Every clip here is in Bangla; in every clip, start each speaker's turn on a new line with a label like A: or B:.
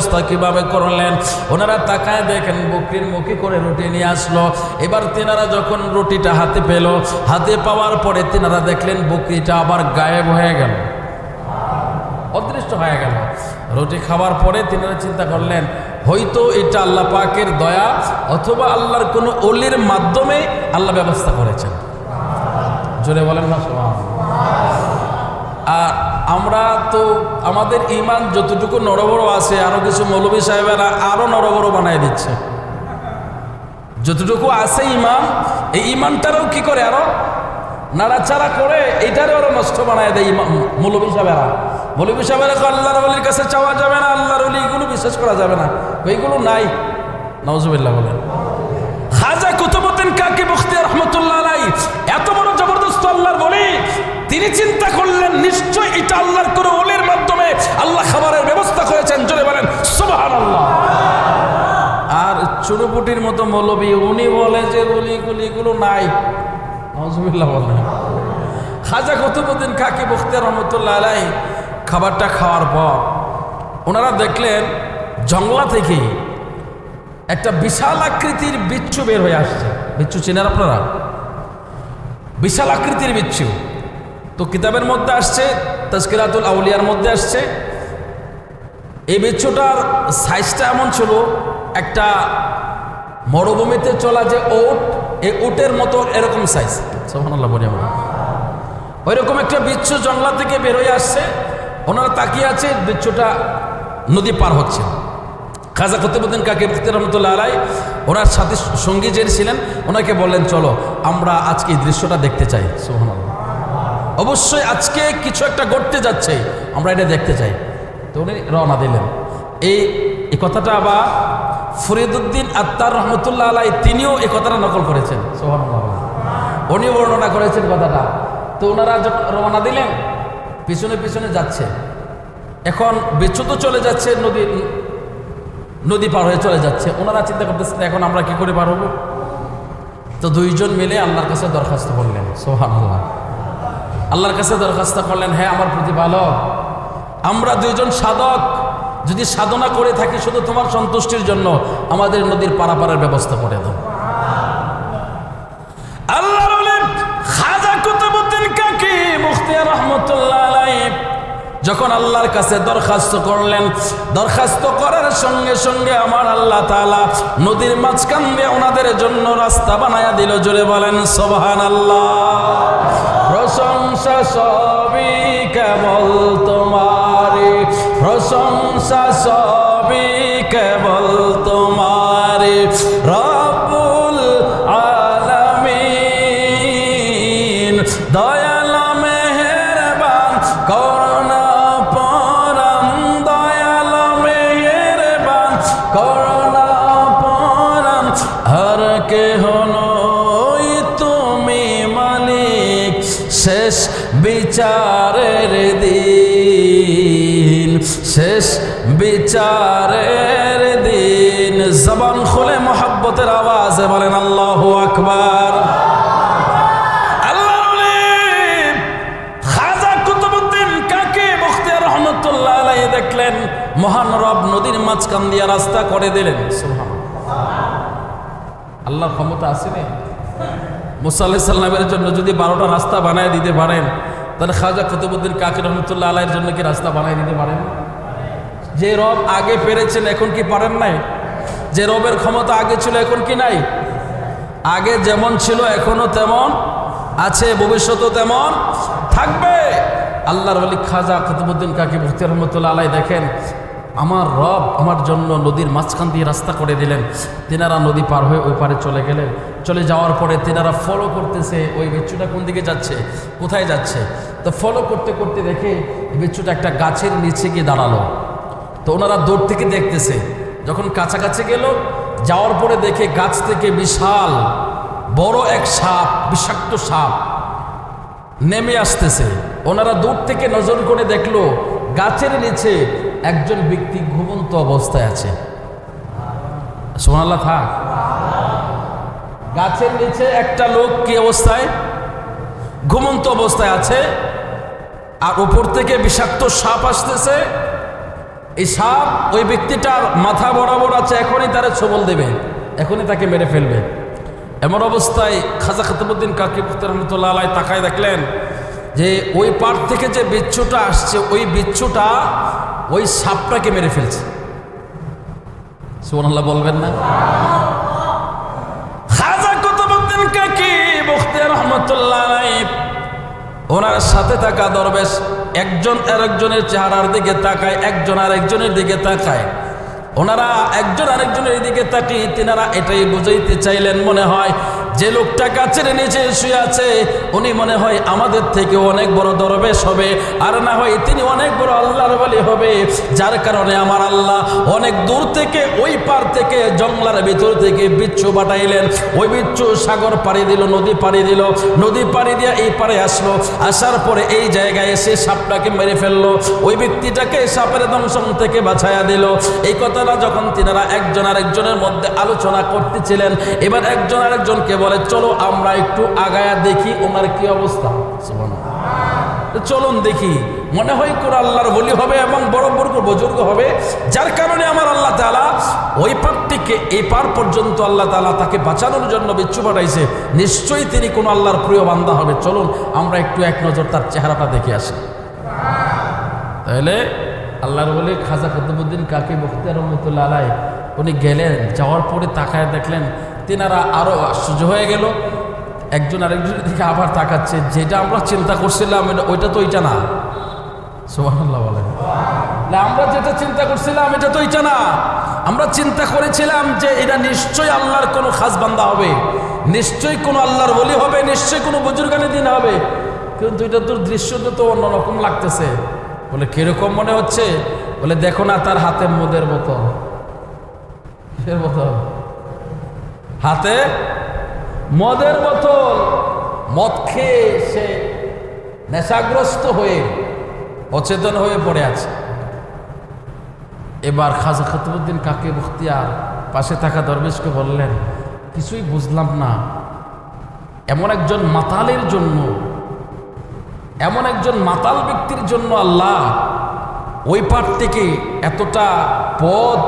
A: ব্যবস্থা কীভাবে করলেন? ওনারা তাকায় দেখেন, বকরির মুখে করে রুটি নিয়ে আসলো। এবার তেনারা যখন রুটিটা হাতে পেল, হাতে পাওয়ার পরে তেনারা দেখলেন বকরিটা আবার গায়েব হয়ে গেল। অদৃষ্ট হয়ে গেল। রুটি খাওয়ার পরে তিনারা চিন্তা করলেন, হয়তো এটা আল্লাহ পাকের দয়া অথবা আল্লাহর কোনো অলির মাধ্যমে আল্লাহ ব্যবস্থা করেছেন। জোরে বলেন না সবাই আর আমরা তো আমাদের ইমান যতটুকু নড়বড় আছে, আরও কিছু মৌলবী সাহেবেরা আরও নড়বড় বানায় দিচ্ছে। যতটুকু আছে ইমান, এই ইমানটারও কি করে আরও? নাড়াচাড়া করে এইটারও আরও নষ্ট বানায় দেয় ইমাম মৌলবী সাহেবেরা। মৌলবী সাহেবেরা কয়, আল্লাহর অলির কাছে চাওয়া যাবে না আল্লাহ অলি এগুলো বিশ্বাস করা যাবে না। এইগুলো নাই। নওজুবিল্লাহ বলেন। খাজা কুতুবুদ্দিন কাকি মুফতি রহমতুল্লাহ এত বড় জবরদস্ত আল্লাহর বলি তিনি চিন্তা করলেন, নিশ্চয় এটা আল্লাহর কোনো ওলের মাধ্যমে আল্লাহ খাবারের ব্যবস্থা করেছেন। জোরে বলেন, সুবহানাল্লাহ। আর চুনুপুটির মতো মৌলবী, উনি বলে যে গুলিগুলিগুলো নাই। নজরুল্লাহ বলেন খাজা কুতুবুদ্দিন কাকি মুফতি রহমতুল্লাহ আলাই খাবারটা খাওয়ার পর ওনারা দেখলেন জংলা থেকে একটা বিশাল আকৃতির বিচ্ছু বের হয়ে আসছে। বিচ্ছু চেনেন আপনারা? বিশাল আকৃতির বিচ্ছু। তো কিতাবের মধ্যে আসছে তস্কিরাতুল আউলিয়ার মধ্যে আসছে। এই বিচ্ছুটার সাইজটা এমন ছিল, একটা মরুভূমিতে চলা যে ওট, এই ওটের মতো এরকম সাইজ। বলি আমরা। ওইরকম একটা বিচ্ছু জঙ্গলা থেকে বের হয়ে আসছে, ওনারা তাকিয়ে আছে, বিচ্ছুটা নদী পার হচ্ছে। খাজা কতিবুদ্দিন কাকে রহমতুল্লাহ আলাই, ওনার সাথে সঙ্গী যে ছিলেন, ওনাকে বললেন, চলো, আমরা আজকে এই দৃশ্যটা দেখতে চাই। সোহানাল্লাহ অবশ্যই আজকে কিছু একটা ঘটতে যাচ্ছে। আমরা এটা দেখতে চাই। তো উনি রওনা দিলেন। এই এই কথাটা আবার ফরিদুদ্দিন আত্মার রহমতুল্লাহ আলাই তিনিও এই কথাটা নকল করেছেন। সোহানুল্লাহ উনি বর্ণনা করেছেন কথাটা। তো ওনারা যখন রওনা দিলেন, পিছনে পিছনে যাচ্ছে। এখন বিচ্ছু তো চলে যাচ্ছে, নদী নদী পার হয়ে চলে যাচ্ছে। ওনারা চিন্তা করতেছেন, এখন আমরা কি করে পার হব? তো দুইজন মিলে আল্লাহর কাছে দরখাস্ত করলেন। সোহান আল্লাহ আল্লাহর কাছে দরখাস্ত করলেন হ্যাঁ আমার প্রতিপালক, আমরা দুইজন সাধক। যদি সাধনা করে থাকি শুধু তোমার সন্তুষ্টির জন্য, আমাদের নদীর পারাপারের ব্যবস্থা করে দাও। খাজা যখন আল্লাহর কাছে দরখাস্ত করলেন, দরখাস্ত করার সঙ্গে সঙ্গে আমার আল্লাহ তালা নদীর মাঝখান দিয়ে ওনাদের জন্য রাস্তা বানায়া দিল। জোরে বলেন সোবহান আল্লাহ প্রশংসা সবই কেবল তোমার। প্রশংসা সবই কেবল তোমারে। বিচারের দিন, শেষ বিচারের দিন। জবান খুলে মোহাব্বতের আওয়াজে বলেন, আল্লাহু আকবার। দেখলেন? মহান রব নদীর মাঝখান দিয়া রাস্তা করে দিলেন। আল্লাহর ক্ষমতা আছে না? মুসা আলাইহিস সালামের জন্য যদি বারোটা রাস্তা বানায় দিতে পারেন তাহলে খাজা কুতুবুদ্দিন কাকির রহমতুল্লাহ আলাইয়ের জন্য কি রাস্তা বানাই দিতে পারেন? যে রব আগে পেরেছেন, এখন কি পারেন নাই? যে রবের ক্ষমতা আগে ছিল, এখন কি নাই? আগে যেমন ছিল এখনও তেমন আছে, ভবিষ্যতও তেমন থাকবে। আল্লাহর আলী খাজা কুতুবুদ্দিন কাকি মুফতি রহমতুল্লাহ আলাই দেখেন আমার রব আমার জন্য নদীর মাঝখান দিয়ে রাস্তা করে দিলেন। তেনারা নদী পার হয়ে ওই পারে চলে গেলেন। চলে যাওয়ার পরে তেনারা ফলো করতেছে, ওই বিচ্ছুটা কোন দিকে যাচ্ছে? কোথায় যাচ্ছে? তো ফলো করতে করতে দেখে বিচ্ছুটা একটা গাছের নিচে গিয়ে দাঁড়াল। তো ওনারা দূর থেকে দেখতেছে। যখন কাছাকাছি গেল, যাওয়ার পরে দেখে গাছ থেকে বিশাল বড় এক সাপ, বিষাক্ত সাপ নেমে আসতেছে। ওনারা দূর থেকে নজর করে দেখল, গাছের নিচে একজন ব্যক্তি ঘুমন্ত অবস্থায় আছে। সোনাল্লা থাক। গাছের নিচে একটা লোক কি অবস্থায়? ঘুমন্ত অবস্থায় আছে আর উপর থেকে বিষাক্ত সাপ আসতেছে। এই সাপ ওই ব্যক্তিটার মাথা বরাবর আছে, এখনই তারা ছবল দেবে, এখনই তাকে মেরে ফেলবে। এমন অবস্থায় খাজা খতবুদ্দিন কাকি রহমতুল্লাহ আলাই তাকায় দেখলেন যে ওই পার থেকে যে বিচ্ছুটা আসছে, ওই বিচ্ছুটা ওই সাপটাকে মেরে ফেলছে। সুবহানাল্লাহ বলবেন না? খাজা কুতুবউদ্দিন কাকি মুখতিয়ার রহমতুল্লাহ আলাই ওনার সাথে থাকা দরবেশ একজন আরেকজনের চেহারার দিকে তাকায়, একজন আরেকজনের দিকে তাকায়। ওনারা একজন আরেকজনের দিকে তাকিয়ে তিনারা এটাই বুঝাইতে চাইলেন মনে হয় যে লোকটা গাছের নিচে শুয়ে আছে, উনি মনে হয় আমাদের থেকে অনেক বড় দরবেশ হবে। আর না হয় তিনি অনেক বড় আল্লাহর বলি হবে। যার কারণে আমার আল্লাহ অনেক দূর থেকে, ওই পার থেকে, জঙ্গলার ভিতর থেকে বিচ্ছু বাটাইলেন ওই বিচ্ছু সাগর পাড়ি দিল, নদী পাড়ি দিল। নদী পাড়ি দিয়ে এই পারে আসলো। আসার পরে এই জায়গায় এসে সাপটাকে মেরে ফেলল। ওই ব্যক্তিটাকে সাপের দংশন থেকে বাছাইয়া দিল। এই কথাটা যখন তিনারা একজন আরেকজনের মধ্যে আলোচনা করতেছিলেন, এবার একজন আরেকজনকে বলে চলো আমরা একটু আগায়া দেখি ওনার কি অবস্থা। চলুন দেখি। মনে হয় কোন আল্লাহর বলি হবে এবং বড় বড় বুজুর্গ হবে, যার কারণে আমার আল্লাহ তালা ওই পার থেকে এই পার পর্যন্ত আল্লাহ তালা তাকে বাঁচানোর জন্য বিচ্ছু পাঠাইছে। নিশ্চয়ই তিনি কোন আল্লাহর প্রিয় বান্দা হবে। চলুন আমরা একটু এক নজর তার চেহারাটা দেখে আসি। তাহলে আল্লাহর বলি খাজা কুতুবুদ্দিন কাকি মুখতিয়ার রহমতুল্লাহ আলাই উনি গেলেন, যাওয়ার পরে তাকায় দেখলেন তিনারা আরও আশ্চর্য হয়ে গেল। একজন আরেকজনের দিকে আবার তাকাচ্ছে, যেটা আমরা চিন্তা করছিলাম, এটা- ওইটা তো ওইটা না। সোহানাল্লাহ বলেন। আমরা যেটা চিন্তা করছিলাম, এটা তো ওইটা না। আমরা চিন্তা করেছিলাম যে এটা নিশ্চয়ই আল্লাহর কোনো খাস বান্দা হবে। নিশ্চয়ই কোনো আল্লাহর বলি হবে, নিশ্চয়ই কোনো বুজুর্গানি দিন হবে। কিন্তু এটা তোর দৃশ্যটা তো অন্যরকম লাগতেছে। বলে, কীরকম মনে হচ্ছে? বলে, দেখো না তার হাতে মদের বোতল কিসের বোতল হাতে মদের বোতল, মদ খেয়ে সে নেশাগ্রস্ত হয়ে অচেতন হয়ে পড়ে আছে। এবার খাজা খতবুদ্দিন কাকে বখতিয়ার পাশে থাকা দরবেশকে বললেন, কিছুই বুঝলাম না। এমন একজন মাতালের জন্য, এমন একজন মাতাল ব্যক্তির জন্য আল্লাহ ওই পার থেকে এতটা পদ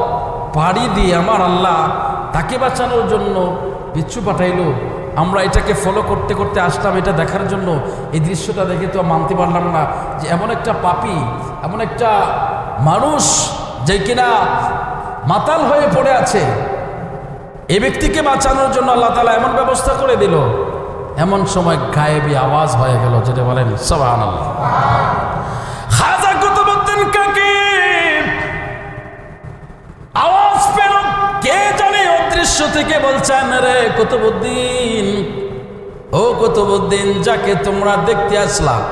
A: পাড়ি দিয়ে আমার আল্লাহ তাকে বাঁচানোর জন্য বিচ্ছু পাঠাইলো। আমরা এটাকে ফলো করতে করতে আসলাম, এটা দেখার জন্য। এই দৃশ্যটা দেখে তো মানতে পারলাম না যে এমন একটা পাপি, এমন একটা মানুষ যে কিনা মাতাল হয়ে পড়ে আছে। এই ব্যক্তিকে বাঁচানোর জন্য আল্লাহ তালা এমন ব্যবস্থা করে দিল। এমন সময় গায়েবী আওয়াজ হয়ে গেল, যেটা বলেন সবান খাজা অদৃশ্য থেকে বলছেন, রে কুতুবুদ্দিন, ও কুতুবুদ্দিন, যাকে তোমরা দেখতে আসলাম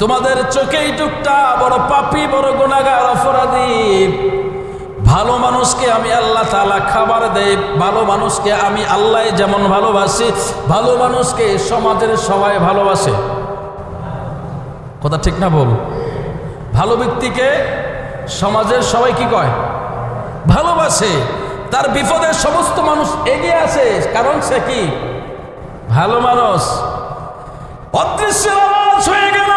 A: তোমাদের চোখেই টুকটা বড় পাপি, বড় গুণাগার অপরাধী। ভালো মানুষকে আমি আল্লাহ তালা খাবার দেই, ভালো মানুষকে আমি আল্লাহ যেমন ভালোবাসি, ভালো মানুষকে সমাজের সবাই ভালোবাসে। কথা ঠিক না বল ভালো ব্যক্তিকে সমাজের সবাই কি কয়? ভালোবাসে। তার বিপদের সমস্ত মানুষ এগিয়ে আসে, কারণ সে কি? ভালো মানুষ। অদৃশ্যের আওয়াজ হয়ে গেল।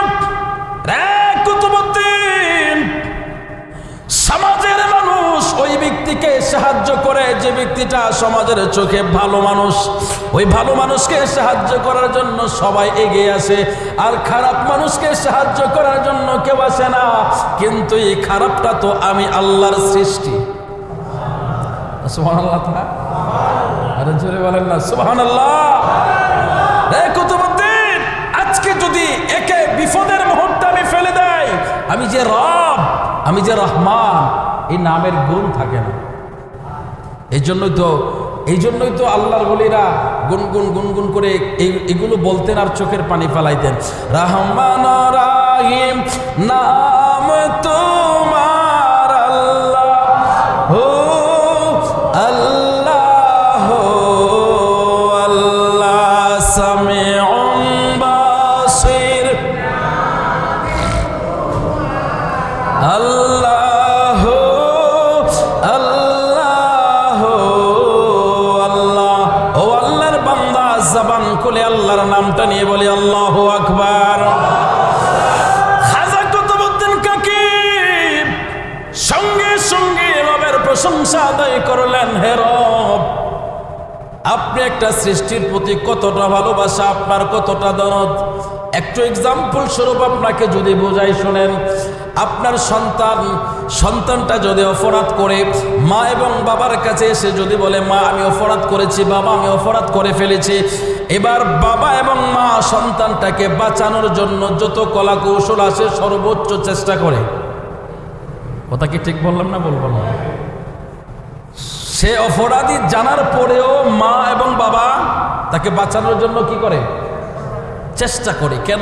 A: সমাজের মানুষ ওই ব্যক্তিকে সাহায্য করে, যে ব্যক্তিটা সমাজের চোখে ভালো মানুষ। ওই ভালো মানুষকে সাহায্য করার জন্য সবাই এগিয়ে আসে। আর খারাপ মানুষকে সাহায্য করার জন্য কেউ আসে না। কিন্তু এই খারাপটা তো আমি আল্লাহর সৃষ্টি। আমি যে রব, আমি যে রহমান, এই নামের গুণ থাকে না। এই জন্যই তো, এই জন্যই তো আল্লাহর বলিরা গুনগুন গুনগুন করে এগুলো বলতেন আর চোখের পানি ফেলাইতেন। রহমান রাহিম, নাম তোমার প্রশংসা আদায় করলেন হে আপনি একটা সৃষ্টির প্রতি কতটা ভালোবাসা, আপনার কতটা দরদ? একটু এক্সাম্পল স্বরূপ আপনাকে যদি বোঝাই শোনেন, আপনার সন্তান, সন্তানটা যদি অপরাধ করে, মা এবং বাবার কাছে এসে যদি বলে, মা, আমি অপরাধ করেছি, বাবা, আমি অপরাধ করে ফেলেছি। এবার বাবা এবং মা সন্তানটাকে বাঁচানোর জন্য যত কলা কৌশল আছে সর্বোচ্চ চেষ্টা করে। কথা কি ঠিক বললাম না বলব না? সে অপরাধী জানার পরেও মা এবং বাবা তাকে বাঁচানোর জন্য কি করে? চেষ্টা করে। কেন?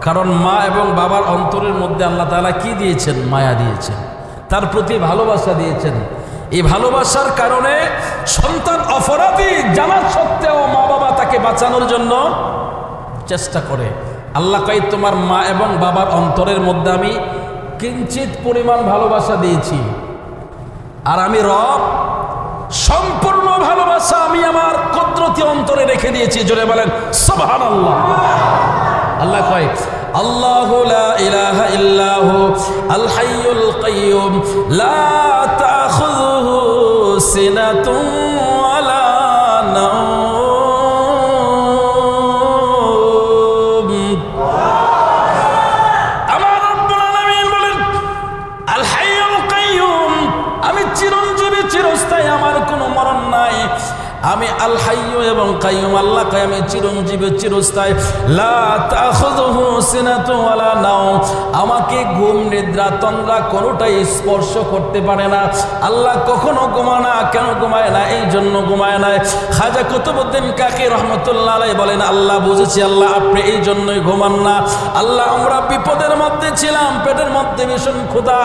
A: কারণ মা এবং বাবার অন্তরের মধ্যে আল্লাহ তালা কি দিয়েছেন? মায়া দিয়েছেন। তার প্রতি ভালোবাসা দিয়েছেন। এই ভালোবাসার কারণে সন্তান অপরাধী জানার সত্ত্বেও মা বাবা তাকে বাঁচানোর জন্য চেষ্টা করে। আল্লাহ কাই তোমার মা এবং বাবার অন্তরের মধ্যে আমি কিঞ্চিত পরিমাণ ভালোবাসা দিয়েছি। আর আমি রব সম্পূর্ণ ভালোবাসা আমি আমার কুদরতি অন্তরে রেখে দিয়েছি। জোরে বলেন সুবহান আল্লাহ আল্লাহ কয়, আল্লাহ ইলাহা ইল্লাহু আল হাইয়ুল কাইয়ুম, লা কাইয়ুম আল্লাহ কয়, আমি চিরঞ্জীবী চিরস্থায়ী। লা সিনাতু ওয়ালা নাওম। আমাকে ঘুম, নিদ্রা, তন্দ্রা কোনোটাই স্পর্শ করতে পারে না। আল্লাহ কখনো ঘুমায় না, কেন ঘুমায় না, এই জন্য ঘুমায় না খাজা কুতুবউদ্দিন কাকি রহমতুল্লাহ আলাইহি বলেন, আল্লাহ বুঝেছি, আল্লাহ আপনি এই জন্যই ঘুমান না। আল্লাহ, আমরা বিপদের মধ্যে ছিলাম, পেটের মধ্যে ভীষণ ক্ষুধা।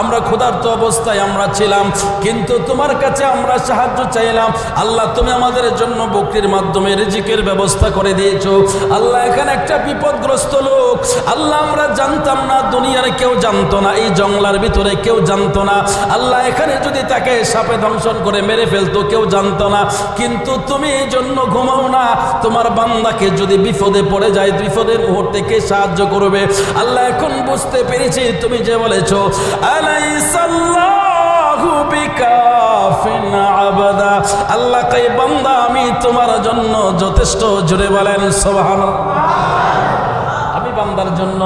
A: আমরা ক্ষুধার্ত অবস্থায় আমরা ছিলাম, কিন্তু তোমার কাছে আমরা সাহায্য চাইলাম। আল্লাহ, তুমি আমাদের জন্য বকরির মাধ্যমে রিজিকের ব্যবস্থা করে দিয়েছ। আল্লাহ এখানে একটা বিপদগ্রস্ত লোক। আল্লাহ আমরা জানতাম না, দুনিয়ার কেউ জানতো না, এই জঙ্গলার ভিতরে কেউ জানতো না। আল্লাহ এখানে যদি তাকে সাপে দংশন করে মেরে ফেলতো, কেউ জানতো না। কিন্তু তুমি এই জন্য ঘুমাও না। তোমার বান্দাকে যদি বিপদে পড়ে যায়, বিপদের মুহূর্তে কে সাহায্য করবে? আল্লাহ এখন বুঝতে পেরেছি, তুমি যে বলেছ আলাইসাল্লাহু বিকাফিন আবাদা। আল্লাহ কই বান্দা, আমি তোমার জন্য যথেষ্ট জুড়ে বলেন, সুবহানাল্লাহ। আমি বান্দার জন্য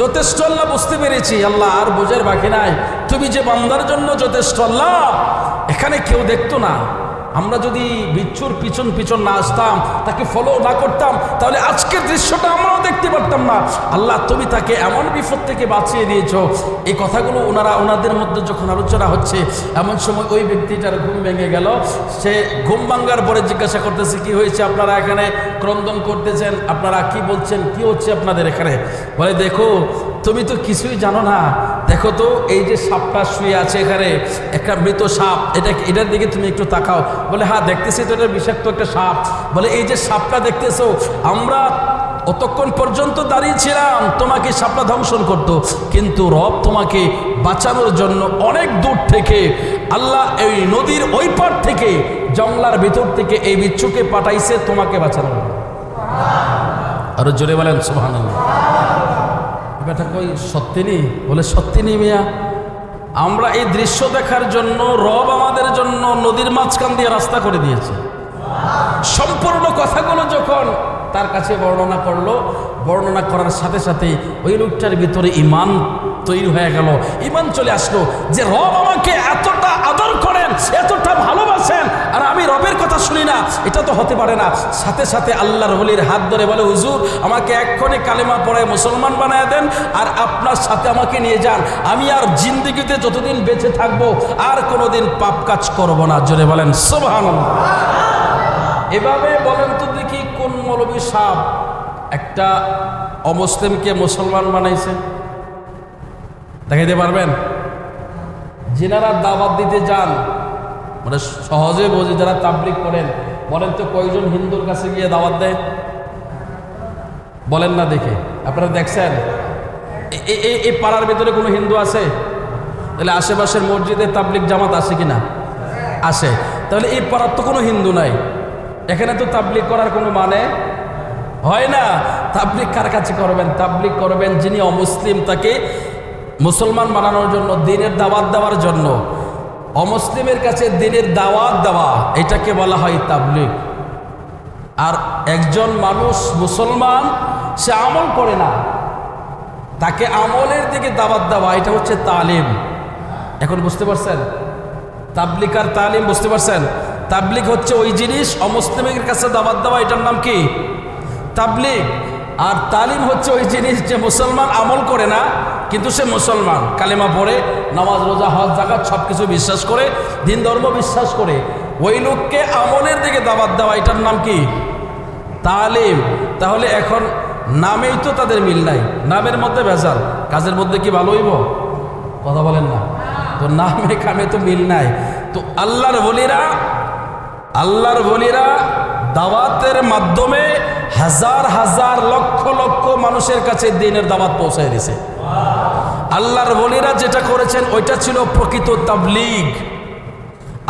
A: যথেষ্ট, আল্লাহ, বুঝতে পেরেছি। আল্লাহ আর বোঝার বাকি নাই। তুমি যে বান্দার জন্য যথেষ্ট, আল্লাহ, এখানে কেউ দেখতো না। আমরা যদি বিচ্ছুর পিছন পিছন না আসতাম, তাকে ফলো না করতাম, তাহলে আজকের দৃশ্যটা আমরাও দেখতে পারতাম না। আল্লাহ, তুমি তাকে এমন বিপদ থেকে বাঁচিয়ে দিয়েছ। এই কথাগুলো ওনারা, ওনাদের মধ্যে যখন আলোচনা হচ্ছে, এমন সময় ওই ব্যক্তিটার ঘুম ভেঙে গেল, সে ঘুম ভাঙ্গার পরে জিজ্ঞাসা করতেছে, কি হয়েছে আপনারা এখানে ক্রন্দন করতেছেন? আপনারা কি বলছেন? কি হচ্ছে আপনাদের এখানে? বলে, দেখো তুমি তো কিছুই জানো না। দেখো তো, এই যে সাপটা শুয়ে আছে এখানে, একটা মৃত সাপ। এটা এটার দিকে তুমি একটু তাকাও। বলে হ্যাঁ দেখতেছি তো এটা বিষাক্ত একটা সাপ। বলে, এই যে সাপটা দেখতেছো, আমরা অতক্ষণ পর্যন্ত দাঁড়িয়েছিলাম তোমাকে সাপটা ধ্বংসন করত। কিন্তু রব তোমাকে বাঁচানোর জন্য অনেক দূর থেকে, আল্লাহ এই নদীর ওই পার থেকে জংলার ভিতর থেকে এই বিচ্ছুকে পাঠাইছে তোমাকে বাঁচানোর আরও জোরে বলেন সোহান বেটা কই, সত্যি নেই বলে, সত্যি নেই মিয়া। আমরা এই দৃশ্য দেখার জন্য, রব আমাদের জন্য নদীর মাঝখান দিয়ে রাস্তা করে দিয়েছে। সম্পূর্ণ কথাগুলো যখন তার কাছে বর্ণনা করল, বর্ণনা করার সাথে সাথে ওই লোকটার ভিতরে ইমান তৈরি হয়ে গেল। ইমান চলে আসলো যে রব আমাকে এতটা আদর করেন এতটা ভালোবাসেন, আর আমি রবের কথা শুনি না। এটা তো হতে পারে না। সাথে সাথে আল্লাহর হলির হাত ধরে বলে, হুজুর, আমাকে এক্ষণে কালেমা পড়ায় মুসলমান বানায় দেন, আর আপনার সাথে আমাকে নিয়ে যান। আমি আর জিন্দিগিতে যতদিন বেঁচে থাকব, আর কোনোদিন পাপ কাজ করব না। জোরে বলেন সোভান এভাবে বলেন তো দেখি কোন মৌলবী সাপ একটা অমুসলিমকে মুসলমান বানাইছে। দেখাইতে পারবেন? যেনারা দাওয়াত দিতে যান মানে সহজে বোঝে যারা তাবলিক করেন, বলেন তো কয়জন হিন্দুর কাছে গিয়ে দাওয়াত দেয়? বলেন না দেখে। আপনারা দেখছেন? এই পাড়ার ভিতরে কোনো হিন্দু আছে? তাহলে আশেপাশের মসজিদে তাবলিক জামাত আছে কিনা? আসে তাহলে এই পাড়ার তো কোনো হিন্দু নাই। এখানে তো তাবলিক করার কোনো মানে হয় না। তাবলিক কার কাছে করবেন? তাবলিক করবেন যিনি অমুসলিম, তাকে মুসলমান বানানোর জন্য, দিনের দাওয়াত দেওয়ার জন্য, অমুসলিমের কাছে দিনের দাওয়াত দেওয়া, এটাকে বলা হয় তাবলিগ। আর একজন মানুষ মুসলমান, সে আমল করে না। তাকে আমলের দিকে দাওয়াত দেওয়া, এটা হচ্ছে তালিম। এখন বুঝতে পারছেন? তাবলিক আর তালিম, বুঝতে পারছেন? তাবলিক হচ্ছে ওই জিনিস, অমুসলিমের কাছে দাওয়াত দেওয়া, এটার নাম কি? তাবলিগ। আর তালিম হচ্ছে ওই জিনিস যে মুসলমান আমল করে না কিন্তু সে মুসলমান। কালেমা পড়ে, নামাজ, রোজা, হজ জাকাত সব কিছু বিশ্বাস করে, দিন ধর্ম বিশ্বাস করে। ওই লোককে আমলের দিকে দাবাত দেওয়া, এটার নাম কি? তালিম। তাহলে এখন নামেই তো তাদের মিল নাই। নামের মধ্যে ভেজাল। কাজের মধ্যে কি ভালো হইব? কথা বলেন না। তো নামে কামে তো মিল নাই। তো আল্লাহর বলিরা আল্লাহর বলিরা দাওয়াতের মাধ্যমে হাজার হাজার লক্ষ লক্ষ মানুষের কাছে দিনের দাওয়াত পৌঁছায় দিছে। আল্লাহর বলিরা যেটা করেছেন, ওইটা ছিল প্রকৃত তাবলিগ।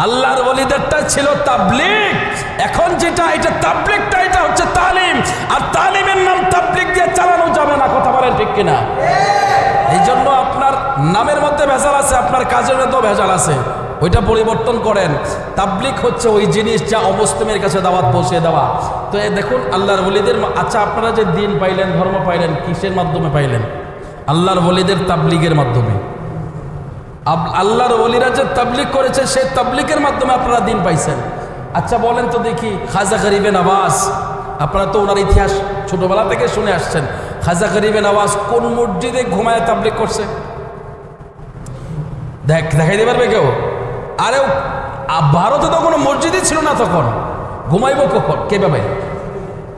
A: আল্লাহর বলিদেরটা ছিল তাবলিগ। এখন যেটা, এটা তাবলিগটা, এটা হচ্ছে তালিম। আর তালিমের নাম তাবলিগ দিয়ে চালানো যাবে না, কথা বলেন ঠিক কিনা? এই জন্য আপনার নামের মধ্যে ভেজাল আছে, আপনার কাজের মধ্যেও ভেজাল আছে। ওইটা পরিবর্তন করেন। তাবলিক হচ্ছে ওই জিনিস যা অবস্থামের কাছে দাওয়াত পৌঁছে দেওয়া। তো দেখুন, আল্লাহর বলিদের আচ্ছা আপনারা যে দিন পাইলেন, ধর্ম পাইলেন, কিসের মাধ্যমে পাইলেন? আল্লাহর বলিদের তাবলিগের মাধ্যমে। আল্লাহর বলিরা যে তাবলিক করেছে, সেই তাবলিকের মাধ্যমে আপনারা দিন পাইছেন। আচ্ছা বলেন তো দেখি, খাজা গরিবে নওয়াজ, আপনারা তো ওনার ইতিহাস ছোটবেলা থেকে শুনে আসছেন। খাজা গরিবে নওয়াজ কোন মসজিদে ঘুমায় তাবলিক করছে? দেখ, দেখাই দিতে পারবে কেউ? আরে ভারতে তো কোনো মসজিদই ছিল না তখন। ঘুমাইব কখন? কে পাবে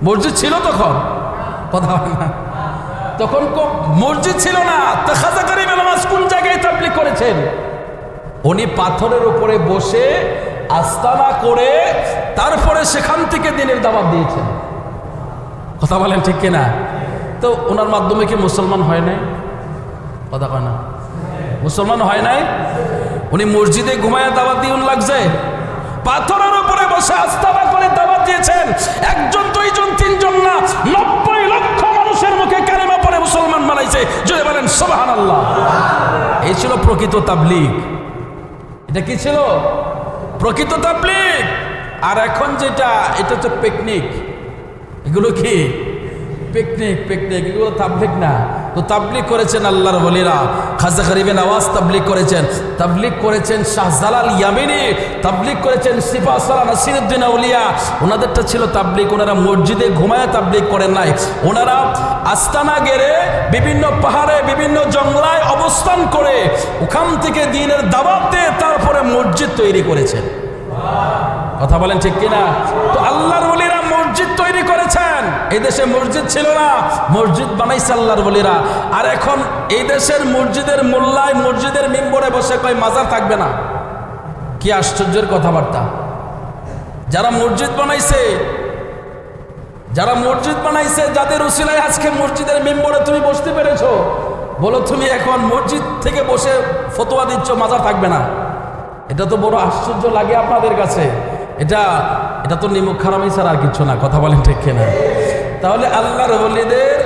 A: মসজিদ ছিল তখন? কথা হয় না। তখন মসজিদ ছিল না। তো খাজা গরিবে কোন জায়গায় তাবলিক করেছেন? উনি পাথরের উপরে বসে আস্তানা করে তারপরে সেখান থেকে দিনের দাওয়াত দিয়েছেন। কথা বলেন ঠিক কিনা? তো ওনার মাধ্যমে কি মুসলমান হয় নাই? কথা কয় না। মুসলমান হয় নাই? উনি মসজিদে ঘুমায় দাওয়াত দিয়ে লাগছে। পাথরের উপরে বসে আস্তানা করে দাওয়াত দিয়েছেন। একজন দুইজন তিনজন না নব্বই লক্ষ মানুষের মুখে কালেমা পরে মুসলমান বানাইছে বলেন আল্লাহ এই ছিল প্রকৃত তাবলিগ। এটা কি ছিল? প্রকৃত তাবলিগ। আর এখন যেটা, এটা হচ্ছে পিকনিক। এগুলো কি? পিকনিক পিকনিক এগুলো তাবলিক না। তো তাবলিক করেছেন আল্লাহর বলিরা খাজা গরিবেন আওয়াজ তাবলিক করেছেন। তাবলিক করেছেন শাহজালাল ইয়ামিনী। তাবলিক করেছেন সিফা সালা নাসিরুদ্দিন আউলিয়া। ওনাদেরটা ছিল তাবলিক। ওনারা মসজিদে ঘুমায় তাবলিক করেন নাই। ওনারা আস্তানা গেড়ে বিভিন্ন পাহাড়ে, বিভিন্ন জঙ্গলায় অবস্থান করে ওখান থেকে দিনের দাবাত দিয়ে তারপরে মসজিদ তৈরি করেছেন। কথা বলেন ঠিক কিনা? তো আল্লাহর বলিরা মসজিদ তৈরি করেছেন। এই দেশে মসজিদ ছিল না। মসজিদ বানাইছে আল্লাহর বলিরা। আর এখন এই দেশের মসজিদের মোল্লায় মসজিদের মেম্বরে বসে কয়, মাজার থাকবে না। কি আশ্চর্যের কথাবার্তা। যারা মসজিদ বানাইছে, যারা মসজিদ বানাইছে, যাদের উসিলায় আজকে মসজিদের মেম্বরে তুমি বসতে পেরেছ, বলো তুমি এখন মসজিদ থেকে বসে ফতোয়া দিচ্ছ, মাজার থাকবে না। এটা তো বড় আশ্চর্য লাগে আপনাদের কাছে। এটা এটা তো নিমুখ খারাপই ছাড়া আর কিছু না, কথা বলেন ঠিক কিনা। তাহলে আল্লাহর ওলিদের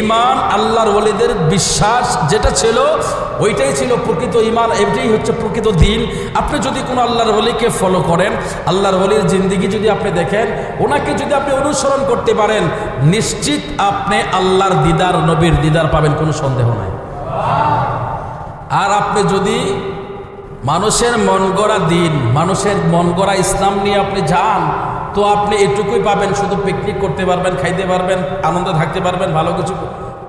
A: ইমান আল্লাহর ওলিদের বিশ্বাস যেটা ছিল, ওইটাই ছিল প্রকৃত ইমান এটাই হচ্ছে প্রকৃত দিন। আপনি যদি কোনো আল্লাহর ওলিকে ফলো করেন, আল্লাহর ওলির জিন্দিগি যদি আপনি দেখেন, ওনাকে যদি আপনি অনুসরণ করতে পারেন, নিশ্চিত আপনি আল্লাহর দিদার, নবীর দিদার পাবেন, কোনো সন্দেহ নাই। আর আপনি যদি মানুষের মন গড়া দিন, মানুষের মন গড়া ইসলাম নিয়ে আপনি যান তো আপনি এটুকুই পাবেন, শুধু পিকনিক করতে পারবেন, খাইতে পারবেন, আনন্দে থাকতে পারবেন, ভালো কিছু।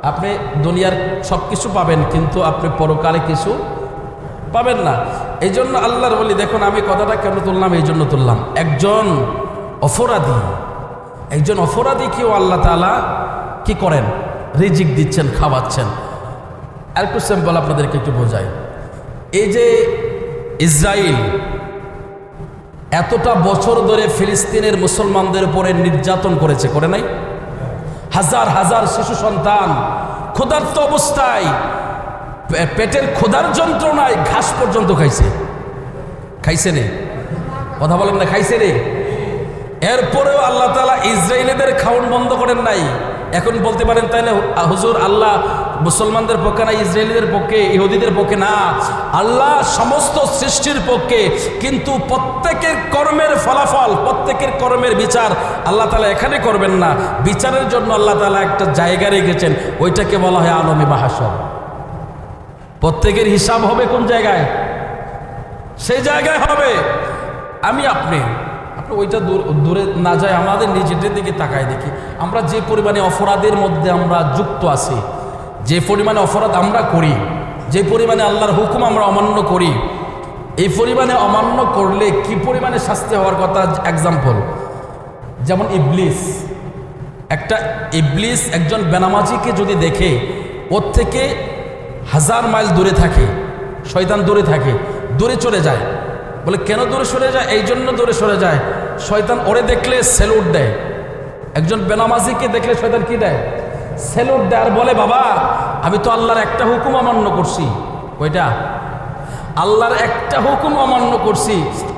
A: আপনি দুনিয়ার সব কিছু পাবেন, কিন্তু আপনি পরকালে কিছু পাবেন না। এই জন্য আল্লাহর বলি দেখুন, আমি কথাটা কেন তুললাম? এই জন্য তুললাম। একজন অপরাধী, একজন অপরাধীকেও আল্লাহ তালা কি করেন? রিজিক দিচ্ছেন, খাওয়াচ্ছেন। আর একটু আপনাদেরকে একটু বোঝাই। এই যে ইসরায়েল এতটা বছর ধরে ফিলিস্তিনের মুসলমানদের উপরে নির্যাতন করেছে, করে নাই? হাজার হাজার শিশু সন্তান ক্ষুধার্ত অবস্থায় পেটের ক্ষুধার যন্ত্রণায় ঘাস পর্যন্ত খাইছে। খাইছে রে? কথা বলেন না, খাইছে রে? এরপরেও আল্লাহ তালা ইসরায়েলিদের খাওয়ান বন্ধ করেন নাই। এখন বলতে পারেন তাহলে হুজুর, আল্লাহ মুসলমানদের পক্ষে না, ইসরায়েলিদের পক্ষে, ইহুদিদের পক্ষে না। আল্লাহ সমস্ত সৃষ্টির পক্ষে, কিন্তু প্রত্যেকের কর্মের ফলাফল, প্রত্যেকের কর্মের বিচার আল্লাহ তালা এখানে করবেন না। বিচারের জন্য আল্লাহ তালা একটা জায়গা রেখেছেন, ওইটাকে বলা হয় আলমী বাহাসর প্রত্যেকের হিসাব হবে কোন জায়গায়? সেই জায়গায় হবে। আমি আপনি আপনি ওইটা দূর, দূরে না যায় আমাদের নিজেদের দিকে তাকায় দেখি। আমরা যে পরিমাণে অপরাধের মধ্যে আমরা যুক্ত আছি, যে পরিমাণে অপরাধ আমরা করি যে পরিমাণে আল্লাহর হুকুম আমরা অমান্য করি, এই পরিমাণে অমান্য করলে কি পরিমাণে শাস্তি হওয়ার কথা? এক্সাম্পল যেমন ইবলিস। একটা ইবলিস একজন বেনামাজিকে যদি দেখে, ওর থেকে হাজার মাইল দূরে থাকে, শয়তান দূরে থাকে, দূরে চলে যায়। বলে, কেন দূরে সরে যায়? এই জন্য দূরে সরে যায়। শয়তান ওরে দেখলে সেলুট দেয়। একজন বেনামাজিকে দেখলে শয়তান কি দেয়? সেলুট দেয় আর বলে, বাবা, আমি তো আল্লাহর একটা হুকুম অমান্য করছি। ওইটা আল্লাহর একটা হুকুম অমান্য করছি।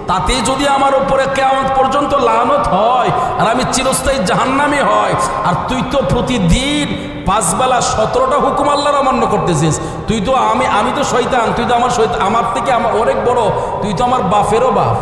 A: তাতে যদি আমার উপরে কেমন পর্যন্ত লানত হয় আর আমি চিরস্থায়ী জাহান্নামি হয়, আর তুই তো প্রতিদিন পাঁচবেলা সতেরোটা হুকুম আল্লাহর অমান্য করতেছিস। তুই তো আমি আমি তো শৈতান তুই তো আমার শৈতান আমার থেকে আমার অনেক বড়, তুই তো আমার বাপেরও বাপ।